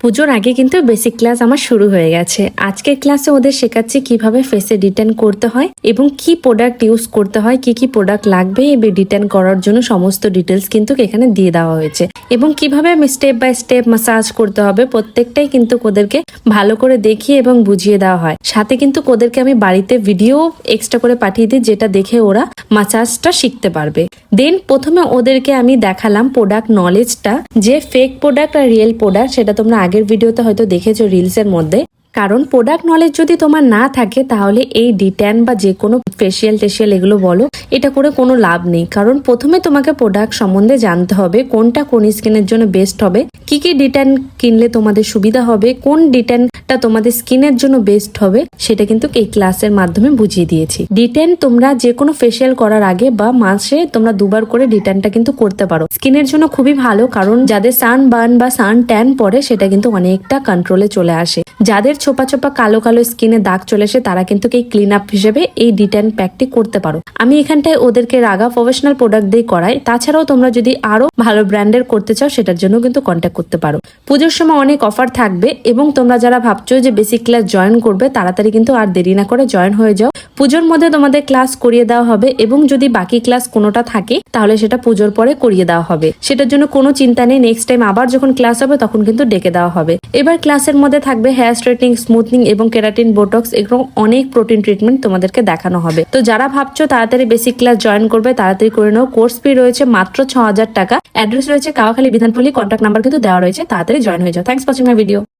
পুজোর আগে কিন্তু বেসিক ক্লাস আমার শুরু হয়ে গেছে। আজকের ক্লাসে ওদের শেখাচ্ছি কীভাবে ফেসে রিটার্ন করতে হয় এবং কি প্রোডাক্ট ইউজ করতে হয়, কি কি প্রোডাক্ট লাগবে এবং রিটার্ন করার জন্য সমস্ত ডিটেলস কিন্তু এখানে দিয়ে দেওয়া হয়েছে। এবং কীভাবে স্টেপ বাই স্টেপ মাসাজ করতে হবে প্রত্যেকটাই কিন্তু ওদেরকে ভালো করে দেখিয়ে এবং বুঝিয়ে দেওয়া হয়। সাথে কিন্তু ওদেরকে আমি বাড়িতে ভিডিও এক্সট্রা করে পাঠিয়ে দিই যেটা দেখে ওরা মাসাজটা শিখতে পারবে। দেন প্রথমে ওদেরকে আমি দেখালাম প্রোডাক্ট নলেজটা যে ফেক প্রোডাক্ট আর রিয়েল প্রোডাক্ট সেটা তোমরা আগের ভিডিওতে হয়তো দেখেছ রিলসের মধ্যে। কারণ প্রোডাক্ট নলেজ যদি তোমার না থাকে, তাহলে এই ডিট্যান বা যে কোনো ফেসিয়াল টেসিয়াল এগুলো বলো, এটা করে কোনো লাভ নেই। কারণ প্রথমে তোমাকে প্রোডাক্ট সম্বন্ধে জানতে হবে, কোনটা কোন স্কিনের জন্য বেস্ট হবে, কি কি ডিট্যান কিনলে তোমাদের সুবিধা হবে, কোন ডিট্যানটা তোমাদের স্কিনের জন্য বেস্ট হবে, সেটা কিন্তু এই ক্লাসের মাধ্যমে বুঝিয়ে দিয়েছি। ডিটেন তোমরা যে কোনো ফেসিয়াল করার আগে বা মাসে তোমরা দুবার করে ডিটেনটা কিন্তু করতে পারো। স্কিনের জন্য খুবই ভালো, কারণ যাদের সান বার্ন বা সান ট্যান পড়ে সেটা কিন্তু অনেকটা কন্ট্রোলে চলে আসে। যাদের ছোপা ছোপা কালো কালো স্কিনে দাগ চলে এসে তারা কিন্তু এই ক্লিন আপ হিসেবে এই ডিটেন প্যাকটি করতে পারো। আমি এখানটায় ওদেরকে রাগা প্রফেশনাল প্রোডাক্ট দিয়ে করাই। তাছাড়াও তোমরা যদি আরও ভালো ব্র্যান্ডের করতে চাও, সেটার জন্য কিন্তু কন্ট্যাক্ট করতে পারো। পুজোর সময় অনেক অফার থাকবে এবং তোমরা যারা ভাবছ যে বেসিক ক্লাস জয়েন করবে, তাড়াতাড়ি কিন্তু আর দেরি না করে জয়েন হয়ে যাও। পুজোর মধ্যে তোমাদের ক্লাস করিয়ে দেওয়া হবে এবং যদি বাকি ক্লাস কোনোটা থাকে, তাহলে সেটা পুজোর পরে করিয়ে দেওয়া হবে। সেটার জন্য কোনো চিন্তা নেই। নেক্সট টাইম আবার যখন ক্লাস হবে, তখন কিন্তু ডেকে দেওয়া হবে। এবার ক্লাসের মধ্যে থাকবে হেয়ার স্ট্রেটনিং স্মুথনিং এবং কেরাটিন, বোটক্স এরকম অনেক প্রোটিন ট্রিটমেন্ট তোমাদেরকে দেখানো হবে। তো যারা ভাবছ তাড়াতাড়ি বেসিক ক্লাস জয়েন করবে, তাড়াতাড়ি করে নাও। কোর্স ফি রয়েছে মাত্র ছ হাজার টাকা। অ্যাড্রেস রয়েছে কাওয়াখালী বিধানপল্লী কন্ট্যাক্ট নাম্বার কিন্তু দেওয়া রয়েছে। তাড়াতাড়ি জয়েন হয়ে যাও। Thanks watching my video